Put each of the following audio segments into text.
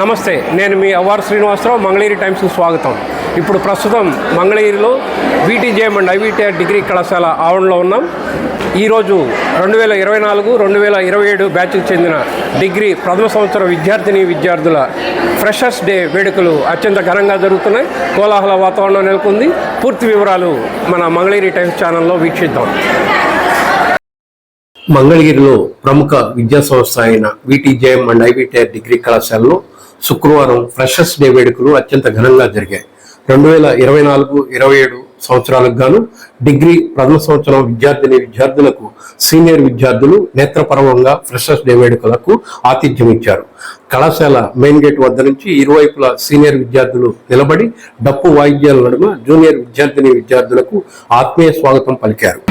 నమస్తే నేను మీ అవ్వారు శ్రీనివాసరావు మంగళగిరి టైమ్స్కి స్వాగతం. ఇప్పుడు ప్రస్తుతం మంగళగిరిలో వీటీజేఎం అండ్ ఐవీటీఆర్ డిగ్రీ కళాశాల ఆవరణలో ఉన్నాం. ఈరోజు రెండు వేల ఇరవై నాలుగు రెండు వేల ఇరవై ఏడు బ్యాచ్కి చెందిన డిగ్రీ ప్రథమ సంవత్సర విద్యార్థిని విద్యార్థుల ఫ్రెషర్స్ డే వేడుకలు అత్యంత ఘనంగా జరుగుతున్నాయి. కోలాహల వాతావరణం నెలకొంది. పూర్తి వివరాలు మన మంగళగిరి టైమ్స్ ఛానల్లో వీక్షిద్దాం. మంగళగిరిలో ప్రముఖ విద్యా సంస్థ అయిన విటీజేఎం అండ్ ఐబీటీఆర్ డిగ్రీ కళాశాలలో శుక్రవారం ఫ్రెషర్స్ డే వేడుకలు అత్యంత ఘనంగా జరిగాయి. రెండు వేల ఇరవై నాలుగు ఇరవై ఏడు సంవత్సరాలకు గాను డిగ్రీ ప్రథమ సంవత్సరం విద్యార్థిని విద్యార్థులకు సీనియర్ విద్యార్థులు నేత్రపరవంగా ఫ్రెషర్స్ డే వేడుకలకు ఆతిథ్యం ఇచ్చారు. కళాశాల మెయిన్ గేట్ వద్ద నుంచి ఇరువైపుల సీనియర్ విద్యార్థులు నిలబడి డప్పు వాయిద్యాల నడుమ జూనియర్ విద్యార్థిని విద్యార్థులకు ఆత్మీయ స్వాగతం పలికారు.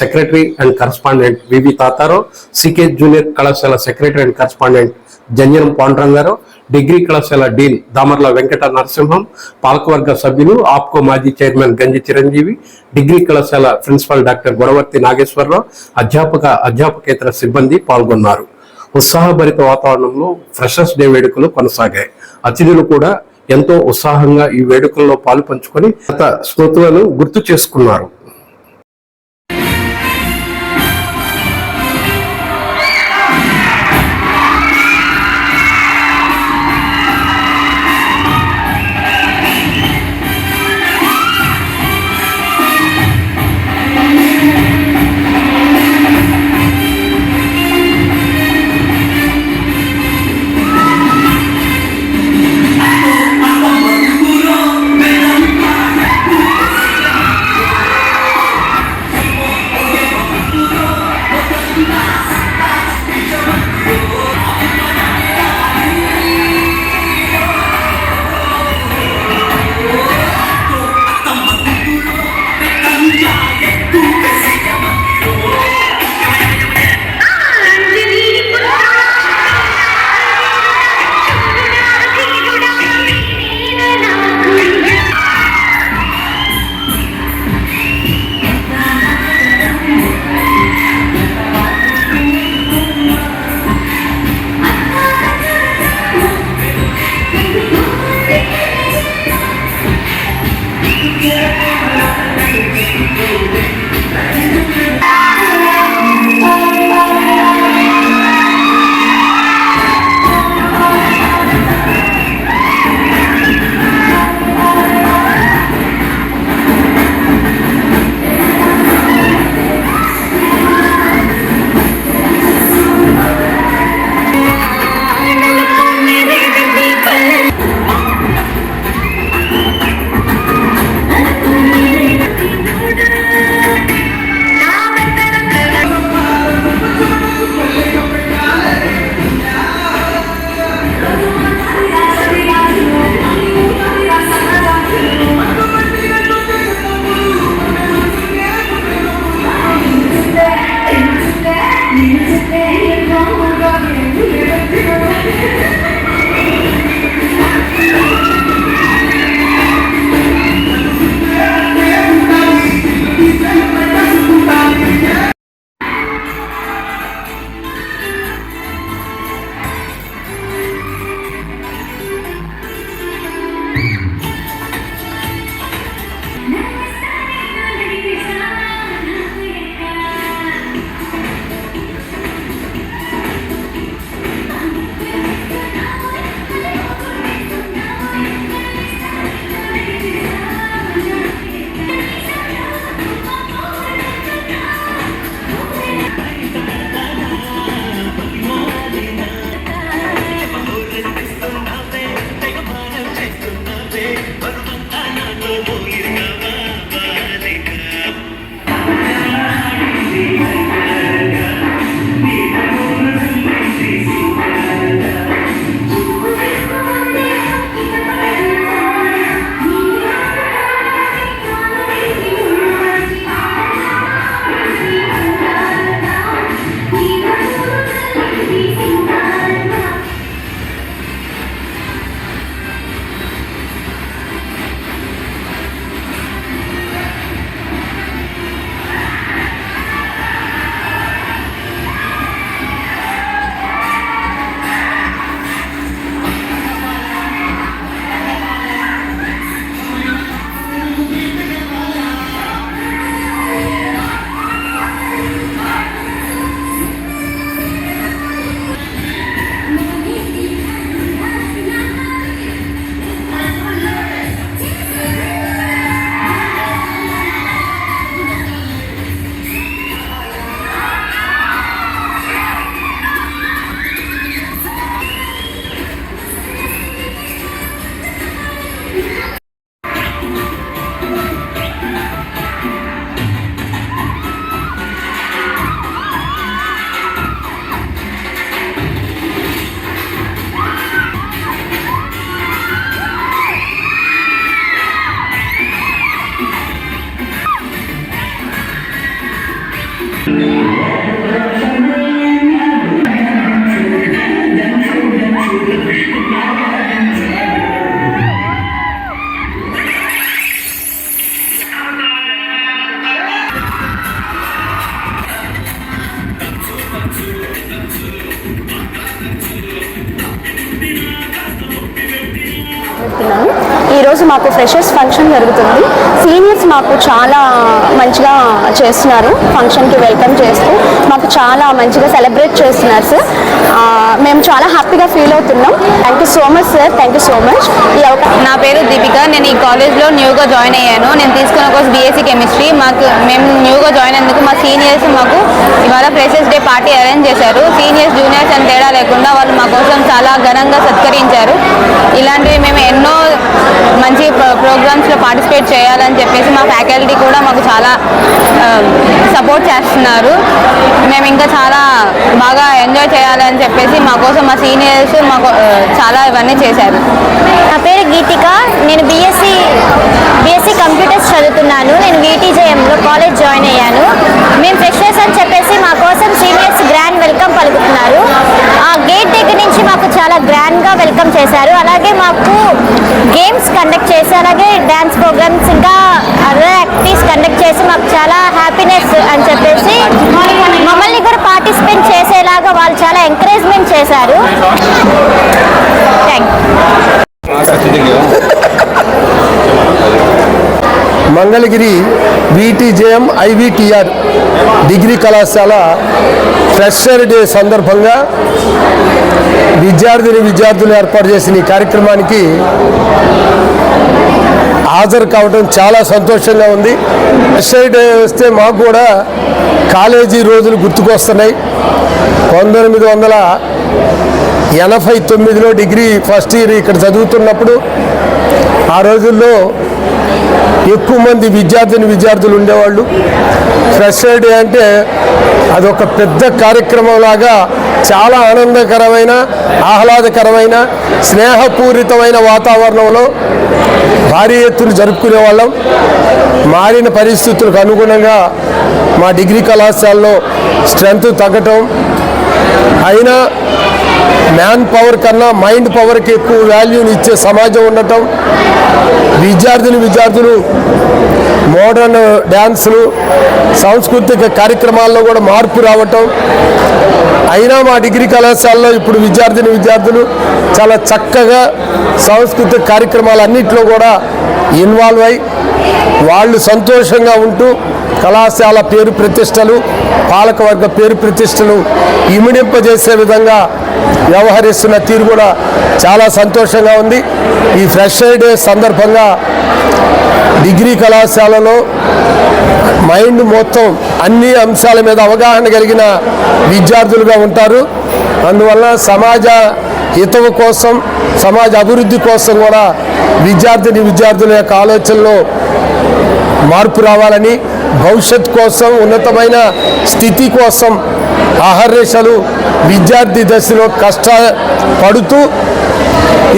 Secretary and correspondent V V Tatarao C K junior కళాశాల secretary and correspondent Janjanam Pandurangarao degree కళాశాల డీన్ దామర్ల వెంకట నరసింహం పాలకవర్గ సభ్యులు ఆప్కో మాజీ చైర్మన్ గంజి చిరంజీవి డిగ్రీ కళాశాల ప్రిన్సిపల్ డాక్టర్ గొడవర్తి నాగేశ్వరరావు అధ్యాపక అధ్యాపకేతర సిబ్బంది పాల్గొన్నారు ఉత్సాహభరిత వాతావరణంలో ఫ్రెషర్స్ డే వేడుకలు కొనసాగాయి. అతిథులు కూడా ఎంతో ఉత్సాహంగా ఈ వేడుకల్లో పాలు పంచుకొని గత స్మృతులను గుర్తు చేసుకున్నారు. ఈరోజు మాకు ఫ్రెషర్స్ ఫంక్షన్ జరుగుతుంది. సీనియర్స్ మాకు చాలా మంచిగా చేస్తున్నారు. ఫంక్షన్కి వెల్కమ్ చేస్తూ మాకు చాలా మంచిగా సెలబ్రేట్ చేస్తున్నారు సార్. మేము చాలా హ్యాపీగా ఫీల్ అవుతున్నాం. Thank you so much sir. Thank you so much. ఈ నా పేరు దీపిక. నేను ఈ కాలేజ్లో న్యూగా జాయిన్ అయ్యాను. నేను తీసుకున్న కోర్స్ బీఎస్సీ కెమిస్ట్రీ. మాకు మేము న్యూగా జాయిన్ అయినందుకు మా సీనియర్స్ మాకు ఇవాళ ఫ్రెషర్స్ డే పార్టీ అరేంజ్ చేశారు. సీనియర్స్ జూనియర్స్ అని తేడా లేకుండా వాళ్ళు మా కోసం చాలా ఘనంగా సత్కరించారు. ఇలాంటివి మేము ఎన్నో మంచి ప్రోగ్రామ్స్లో పార్టిసిపేట్ చేయాలని చెప్పేసి మా ఫ్యాకల్టీ కూడా మాకు చాలా సపోర్ట్ చేస్తున్నారు. మేము ఇంకా చాలా బాగా ఎంజాయ్ చేయాలని చెప్పేసి మా కోసం మా సీనియర్స్ మాకు చాలా ఇవన్నీ చేశారు. నా పేరు గీతిక. నేను బీఎస్సీ బీఎస్సీ కంప్యూటర్స్ చదువుతున్నాను. నేను వీటీజేఎంలో కాలేజ్ జాయిన్ అయ్యాను. మేము ఫ్రెషర్స్ అని చెప్పేసి మా కోసం సీనియర్స్ గ్రాండ్ వెల్కమ్ పలుకుతున్నారు. ఆ గేట్ దగ్గర వచ్చి మాకు చాలా గ్రాండ్గా వెల్కమ్ చేశారు. అలాగే మాకు గేమ్స్ కండక్ట్ చేసి అలాగే డ్యాన్స్ ప్రోగ్రామ్స్ ఇంకా అదర్ యాక్టివిటీస్ కండక్ట్ చేసి మాకు చాలా హ్యాపీనెస్ అని చెప్పేసి మమ్మల్ని కూడా పార్టిసిపేట్ చేసేలాగా వాళ్ళు చాలా ఎంకరేజ్మెంట్ చేశారు. మంగళగిరి విటిజేఎం ఐవిటిఆర్ డిగ్రీ కళాశాల ఫ్రెషర్ డే సందర్భంగా విద్యార్థిని విద్యార్థులు ఏర్పాటు చేసిన ఈ కార్యక్రమానికి హాజరు కావడం చాలా సంతోషంగా ఉంది. ఫ్రెషర్ డే వస్తే మాకు కూడా కాలేజీ రోజులు గుర్తుకొస్తున్నాయి. పంతొమ్మిది వందల ఎనభై తొమ్మిదిలో డిగ్రీ ఫస్ట్ ఇయర్ ఇక్కడ చదువుతున్నప్పుడు ఆ రోజుల్లో ఎక్కువ మంది విద్యార్థిని విద్యార్థులు ఉండేవాళ్ళు. ఫ్రెషర్ డే అంటే అదొక పెద్ద కార్యక్రమం లాగా చాలా ఆనందకరమైన ఆహ్లాదకరమైన స్నేహపూరితమైన వాతావరణంలో భారీ ఎత్తున జరుపుకునే వాళ్ళం. మారిన పరిస్థితులకు అనుగుణంగా మా డిగ్రీ కళాశాలలో స్ట్రెంత్ తగ్గటం. అయినా మ్యాన్ పవర్ కన్నా మైండ్ పవర్కి ఎక్కువ వాల్యూని ఇచ్చే సమాజం ఉండటం విద్యార్థులు విద్యార్థులు మోడర్న్ డ్యాన్సులు సాంస్కృతిక కార్యక్రమాల్లో కూడా మార్పు రావటం. అయినా మా డిగ్రీ కళాశాలలో ఇప్పుడు విద్యార్థిని విద్యార్థులు చాలా చక్కగా సాంస్కృతిక కార్యక్రమాలన్నింటిలో కూడా ఇన్వాల్వ్ అయి వాళ్ళు సంతోషంగా ఉంటూ కళాశాల పేరు ప్రతిష్టలు పాలకవర్గ పేరు ప్రతిష్టలు ఇమిడింపజేసే విధంగా వ్యవహరిస్తున్న తీరు కూడా చాలా సంతోషంగా ఉంది. ఈ ఫ్రెష్ డే సందర్భంగా డిగ్రీ కళాశాలలో మైండ్ మొత్తం అన్ని అంశాల మీద అవగాహన కలిగిన విద్యార్థులుగా ఉంటారు. అందువల్ల సమాజ హితవు కోసం సమాజ అభివృద్ధి కోసం కూడా విద్యార్థిని విద్యార్థుల యొక్క ఆలోచనలో మార్పు రావాలని భవిష్యత్ కోసం ఉన్నతమైన స్థితి కోసం అహర్నిశలు విద్యార్థి దశలో కష్టపడుతూ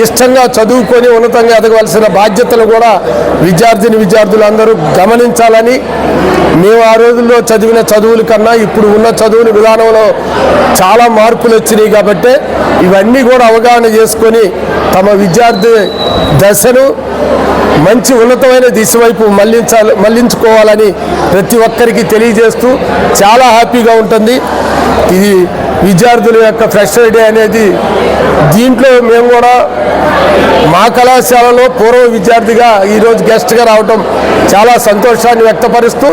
ఇష్టంగా చదువుకొని ఉన్నతంగా ఎదగవలసిన బాధ్యతలు కూడా విద్యార్థిని విద్యార్థులందరూ గమనించాలని మేము ఆ రోజుల్లో చదివిన చదువుల కన్నా ఇప్పుడు ఉన్న చదువుల విధానంలో చాలా మార్పులు వచ్చినాయి కాబట్టి ఇవన్నీ కూడా అవగాహన చేసుకొని తమ విద్యార్థి దశను మంచి ఉన్నతమైన దిశ వైపు మళ్ళించాలి మళ్ళించుకోవాలని ప్రతి ఒక్కరికి తెలియజేస్తూ చాలా హ్యాపీగా ఉంటుంది. ఇది విద్యార్థుల యొక్క ఫ్రెషర్ డే అనేది దీంట్లో మేము కూడా మా కళాశాలలో పూర్వ విద్యార్థిగా ఈరోజు గెస్ట్గా రావటం చాలా సంతోషాన్ని వ్యక్తపరుస్తూ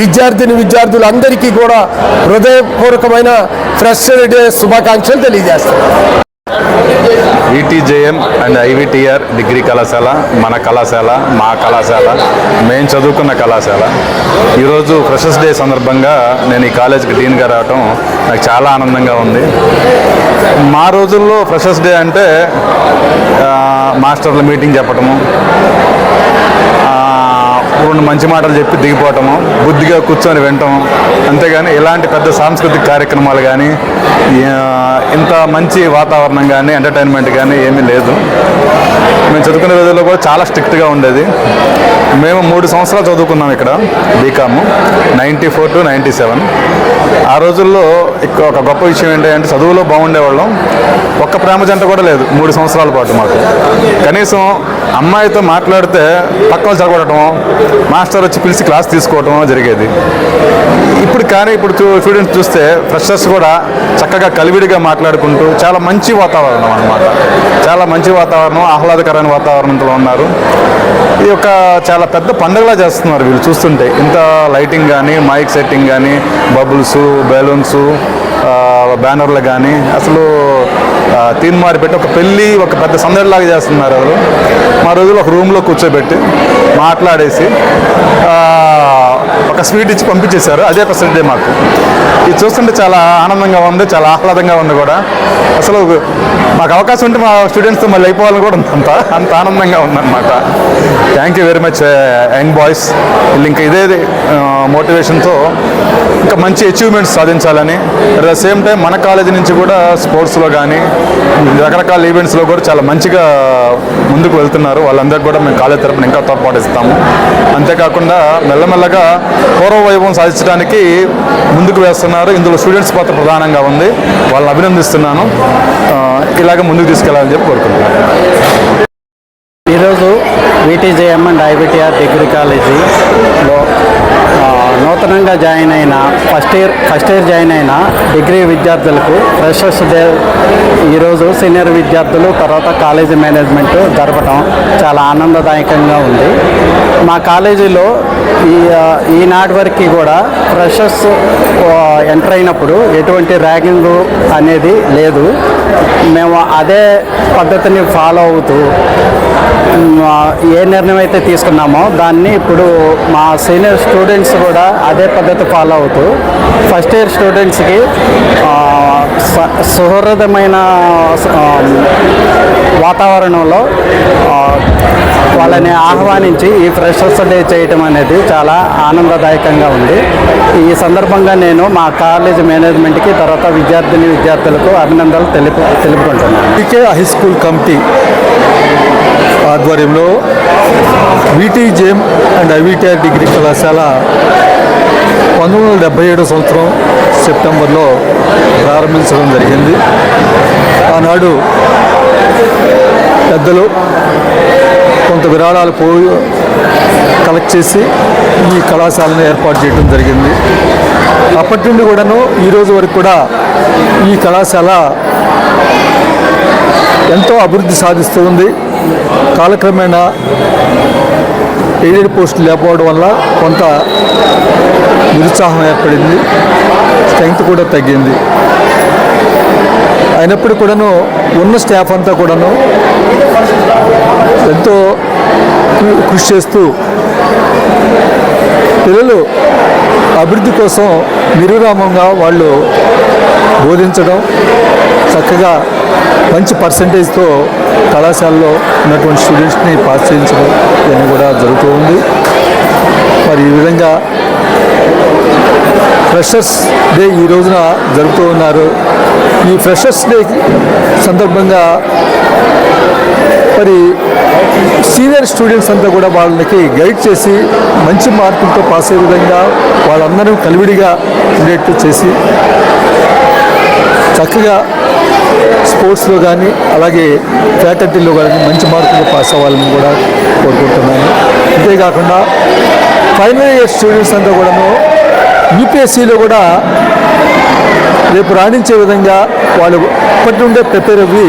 విద్యార్థిని విద్యార్థులందరికీ కూడా హృదయపూర్వకమైన ఫ్రెషర్ డే శుభాకాంక్షలు తెలియజేస్తాం విటీజేఎం అండ్ ఐవిటిఆర్ డిగ్రీ కళాశాల మన కళాశాల మా కళాశాల మేము చదువుకున్న కళాశాల. ఈరోజు ఫ్రెషర్స్ డే సందర్భంగా నేను ఈ కాలేజ్కి డీన్గా రావటం నాకు చాలా ఆనందంగా ఉంది. మా రోజుల్లో ఫ్రెషర్స్ డే అంటే మాస్టర్ల మీటింగ్ చెప్పటము రెండు మంచి మాటలు చెప్పి దిగిపోవటము బుద్ధిగా కూర్చొని వినటం అంతేగాని ఇలాంటి పెద్ద సాంస్కృతిక కార్యక్రమాలు కానీ ఇంత మంచి వాతావరణం కానీ ఎంటర్టైన్మెంట్ కానీ ఏమీ లేదు. మేము చదువుకునే రోజుల్లో కూడా చాలా స్ట్రిక్ట్గా ఉండేది. మేము మూడు సంవత్సరాలు చదువుకున్నాం ఇక్కడ BCom ninety four to ninety seven ఆ రోజుల్లో ఇక్కడ ఒక గొప్ప విషయం ఏంటంటే చదువులో బాగుండేవాళ్ళం. ఒక్క ప్రేమ జంట కూడా లేదు మూడు సంవత్సరాల పాటు మాకు. కనీసం అమ్మాయితో మాట్లాడితే పక్కన చదవడటం మాస్టర్ వచ్చి పిలిచి క్లాస్ తీసుకోవటం జరిగేది. ఇప్పుడు కానీ ఇప్పుడు స్టూడెంట్స్ చూస్తే ఫ్రెషర్స్ కూడా చక్కగా కలివిడిగా మాట్లాడుకుంటూ చాలా మంచి వాతావరణం అన్నమాట. చాలా మంచి వాతావరణం ఆహ్లాదకరమైన వాతావరణంతో ఉన్నారు. ఇది ఒక చాలా పెద్ద పండుగలా చేస్తున్నారు వీళ్ళు చూస్తుంటే. ఇంత లైటింగ్ కానీ మైక్ సెట్టింగ్ కానీ బబుల్స్ బెలూన్స్ బ్యానర్లు కానీ అసలు ఆ, తీన్మారి పెట్టి ఒక పెళ్ళి ఒక పెద్ద సందడిలాగా చేస్తున్నారు వాళ్ళు. మా రోజులు ఒక రూమ్లో కూర్చోబెట్టి మాట్లాడేసి ఒక స్వీట్ ఇచ్చి పంపించేశారు. అదే ఫెసిలిటీ మాకు. ఇది చూస్తుంటే చాలా ఆనందంగా ఉంది చాలా ఆహ్లాదంగా ఉంది కూడా. అసలు మాకు అవకాశం ఉంటే మా స్టూడెంట్స్తో మళ్ళీ అయిపోవాలని కూడా ఉంది అంత అంత ఆనందంగా ఉందన్నమాట. Thank you very much young boys. వీళ్ళు ఇంకా ఇదే మోటివేషన్తో ఇంకా మంచి అచీవ్మెంట్స్ సాధించాలని సేమ్ టైం మన కాలేజీ నుంచి కూడా స్పోర్ట్స్లో కానీ రకరకాల ఈవెంట్స్లో కూడా చాలా మంచిగా ముందుకు వెళ్తున్నారు. వాళ్ళందరికీ కూడా మేము కాలేజ్ తరపున ఇంకా తోడ్పాటు ఇస్తాము. అంతేకాకుండా మెల్లమెల్లగా పూర్వ వైభవం సాధించడానికి ముందుకు వేస్తున్నారు. ఇందులో స్టూడెంట్స్ పాత్ర ప్రధానంగా ఉంది. వాళ్ళని అభినందిస్తున్నాను. ఇలాగ ముందుకు తీసుకెళ్ళాలని చెప్పి కోరుకుంటున్నాను. ఈరోజు విటీజేఎం అండ్ ఐబిటిఆర్ డిగ్రీ కాలేజీలో నూతనంగా జాయిన్ అయిన first year first year join అయిన డిగ్రీ విద్యార్థులకు ఫ్రెషర్స్ డే ఈరోజు సీనియర్ విద్యార్థులు తర్వాత కాలేజీ మేనేజ్మెంట్ జరపడం చాలా ఆనందదాయకంగా ఉంది. మా కాలేజీలో ఈ ఈనాటి వరకు కూడా ఫ్రెషర్స్ ఎంటర్ అయినప్పుడు ఎటువంటి ర్యాగింగ్ అనేది లేదు. మేము అదే పద్ధతిని ఫాలో అవుతూ ఏ నిర్ణయం అయితే తీసుకున్నామో దాన్ని ఇప్పుడు మా సీనియర్ స్టూడెంట్స్ కూడా అదే పద్ధతి ఫాలో అవుతూ ఫస్ట్ ఇయర్ స్టూడెంట్స్కి స- సుహృదమైన వాతావరణంలో వాళ్ళని ఆహ్వానించి ఈ ఫ్రెషర్స్ డే చేయటం అనేది చాలా ఆనందదాయకంగా ఉంది. ఈ సందర్భంగా నేను మా కాలేజ్ మేనేజ్మెంట్కి తర్వాత విద్యార్థిని విద్యార్థులకు అభినందనలు తెలుపు తెలుపుకుంటున్నాను. హై స్కూల్ కమిటీ ఆధ్వర్యంలో విటీజేఎం అండ్ ఐవిటిఆర్ డిగ్రీ కళాశాల పంతొమ్మిది వందల డెబ్బై ఏడో సంవత్సరం సెప్టెంబర్లో ప్రారంభించడం జరిగింది. ఆనాడు పెద్దలు కొంత విరాళాలు పోయి కలెక్ట్ చేసి ఈ కళాశాలను ఏర్పాటు చేయడం జరిగింది. అప్పటి నుండి కూడాను ఈ రోజు వరకు కూడా ఈ కళాశాల ఎంతో అభివృద్ధి సాధిస్తూ ఉంది. కాలక్రమేణా ఎయిడెడ్ పోస్టులు లేకపోవడం వల్ల కొంత నిరుత్సాహం ఏర్పడింది. స్ట్రెంగ్త్ కూడా తగ్గింది. అయినప్పుడు కూడాను ఉన్న స్టాఫ్ అంతా కూడాను ఎంతో కృషి చేస్తూ పిల్లలు అభివృద్ధి కోసం నిరురామంగా వాళ్ళు బోధించడం చక్కగా మంచి పర్సంటేజ్తో కళాశాలలో ఉన్నటువంటి స్టూడెంట్స్ని పాస్ చేయించడం ఇవన్నీ కూడా జరుగుతూ ఉంది. మరి ఈ విధంగా ఫ్రెషర్స్ డే ఈ రోజున జరుపుతూ ఉన్నారు. ఈ ఫ్రెషర్స్ డే సందర్భంగా మరి సీనియర్ స్టూడెంట్స్ అంతా కూడా వాళ్ళకి గైడ్ చేసి మంచి మార్కులతో పాస్ అయ్యే విధంగా వాళ్ళందరూ కలివిడిగా ఉండేట్టు చేసి చక్కగా స్పోర్ట్స్లో కానీ అలాగే ఫ్యాకల్టీలో కానీ మంచి మార్కులు పాస్ అవ్వాలని కూడా కోరుకుంటున్నాను. అంతేకాకుండా ఫైనల్ ఇయర్ స్టూడెంట్స్ అంతా కూడాను యూపీఎస్సీలో కూడా రేపు రాణించే విధంగా వాళ్ళు ఇప్పటి నుండే ప్రిపేర్ అవ్వి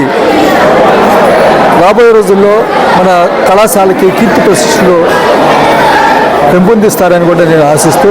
రాబోయే రోజుల్లో మన కళాశాలకి కీర్తి ప్రతిష్టలు పెంపొందిస్తారని కూడా నేను ఆశిస్తూ